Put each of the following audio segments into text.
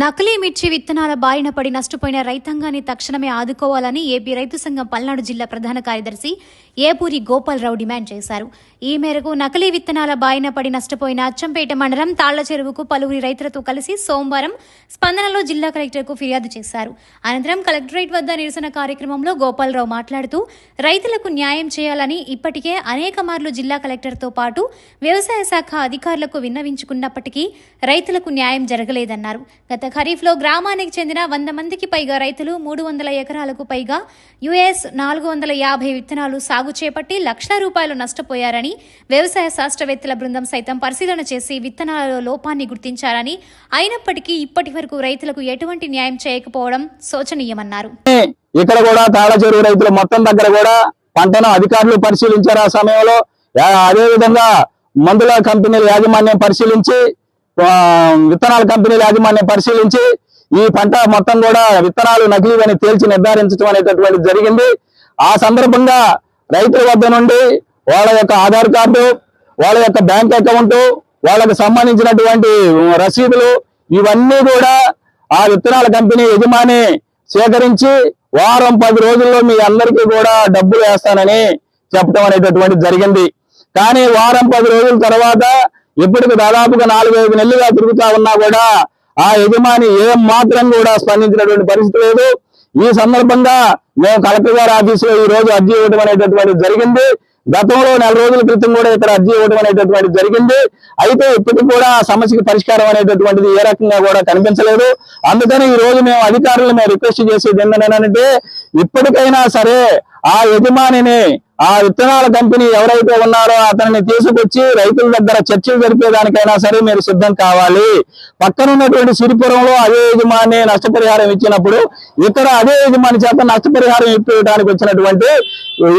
నకిలీ మిర్చి విత్తనాల బారిన పడి నష్టపోయిన రైతాంగాన్ని తక్షణమే ఆదుకోవాలని ఏపీ రైతు సంఘం పల్నాడు జిల్లా ప్రధాన కార్యదర్శి ఏపూరి గోపాలరావు డిమాండ్ చేశారు. ఈ మేరకు నకిలీ విత్తనాల బారిన పడి నష్టపోయిన అచ్చంపేట మండలం తాళ్ళ చెరువుకు పలువురి రైతులతో కలిసి సోమవారం స్పందనలో జిల్లా కలెక్టర్కు ఫిర్యాదు చేశారు. అనంతరం కలెక్టరేట్ వద్ద నిరసన కార్యక్రమంలో గోపాలరావు మాట్లాడుతూ రైతులకు న్యాయం చేయాలని ఇప్పటికే అనేక మార్లు జిల్లా కలెక్టర్తో పాటు వ్యవసాయ శాఖ అధికారులకు విన్నవించుకున్నప్పటికీ రైతులకు న్యాయం జరగలేదన్నారు. గత ఖరీఫ్లో గ్రామానికి చెందిన వంద మందికి పైగా రైతులు మూడు వందల ఎకరాలకు పైగా యుఎస్ నాలుగు వందల యాభై విత్తనాలు సాగు చేపట్టి లక్షల రూపాయలు నష్టపోయారని వ్యవసాయ శాస్త్రవేత్తల బృందం సైతం పరిశీలన చేసి విత్తనాలలో లోపాన్ని గుర్తించారని అయినప్పటికీ ఇప్పటి వరకు రైతులకు ఎటువంటి న్యాయం చేయకపోవడం శోచనీయమన్నారు. ఇక్కడ కూడా తాళ రైతులు మొత్తం దగ్గర కూడా పంటను అధికారులు పరిశీలించారు ఆ సమయంలో. అదే విధంగా మందుల కంపెనీల యాజమాన్యం పరిశీలించి విత్తనాల కంపెనీల యాజమాన్యం పరిశీలించి ఈ పంట మొత్తం కూడా విత్తనాలు నకిలీవని తేల్చి నిర్ధారించడం అనేటటువంటి జరిగింది. ఆ సందర్భంగా రైతుల వద్ద నుండి వాళ్ళ యొక్క ఆధార్ కార్డు వాళ్ళ యొక్క బ్యాంక్ అకౌంట్ వాళ్ళకు సంబంధించినటువంటి రసీదులు ఇవన్నీ కూడా ఆ విత్తనాల కంపెనీ యజమాని సేకరించి వారం పది రోజుల్లో మీ అందరికీ కూడా డబ్బులు వేస్తానని చెప్పడం అనేటటువంటి జరిగింది. కానీ వారం పది రోజుల తర్వాత ఇప్పటికి దాదాపుగా నాలుగైదు నెలలుగా తిరుగుతా ఉన్నా కూడా ఆ యజమాని ఏం మాత్రం కూడా స్పందించినటువంటి పరిస్థితి లేదు. ఈ సందర్భంగా మేము కలెక్టర్ గారి ఆఫీసులో ఈ రోజు అర్జీ ఇవ్వడం అనేటటువంటి జరిగింది. గతంలో నెల రోజుల క్రితం కూడా ఇక్కడ అర్జీ ఇవ్వడం అనేటటువంటి జరిగింది. అయితే ఇప్పటికి కూడా ఆ సమస్యకి పరిష్కారం అనేటటువంటిది ఏ రకంగా కూడా కనిపించలేదు. అందుకని ఈ రోజు మేము అధికారులు మేము రిక్వెస్ట్ చేసేది ఏంటంటే ఇప్పటికైనా సరే ఆ యజమానిని ఆ విత్తనాల కంపెనీ ఎవరైతే ఉన్నారో అతనిని తీసుకొచ్చి రైతుల దగ్గర చర్చలు జరిపేదానికైనా సరే మీరు సిద్ధం కావాలి. పక్కన ఉన్నటువంటి సిరిపురంలో అదే యజమాని నష్టపరిహారం ఇచ్చినప్పుడు ఇక్కడ అదే యజమాని చేత నష్టపరిహారం ఇప్పించడానికి వచ్చినటువంటి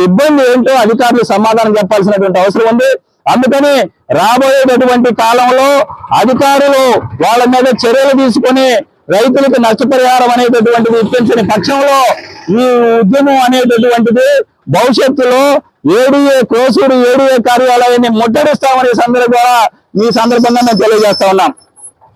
ఇబ్బంది ఏంటో అధికారులు సమాధానం చెప్పాల్సినటువంటి అవసరం ఉంది. అందుకని రాబోయేటటువంటి కాలంలో అధికారులు వాళ్ళ మీద చర్యలు తీసుకొని రైతులకు నష్టపరిహారం అనేటటువంటిది ఇప్పించిన పక్షంలో ఈ ఉద్యమం అనేటటువంటిది భవిష్యత్తులో ఏడీఏ కోసూరు ఏడీఏ కార్యాలయాన్ని ముట్టడిస్తామనే సందర్భంగా ఈ సందర్భంగా మేము తెలియజేస్తా ఉన్నాం.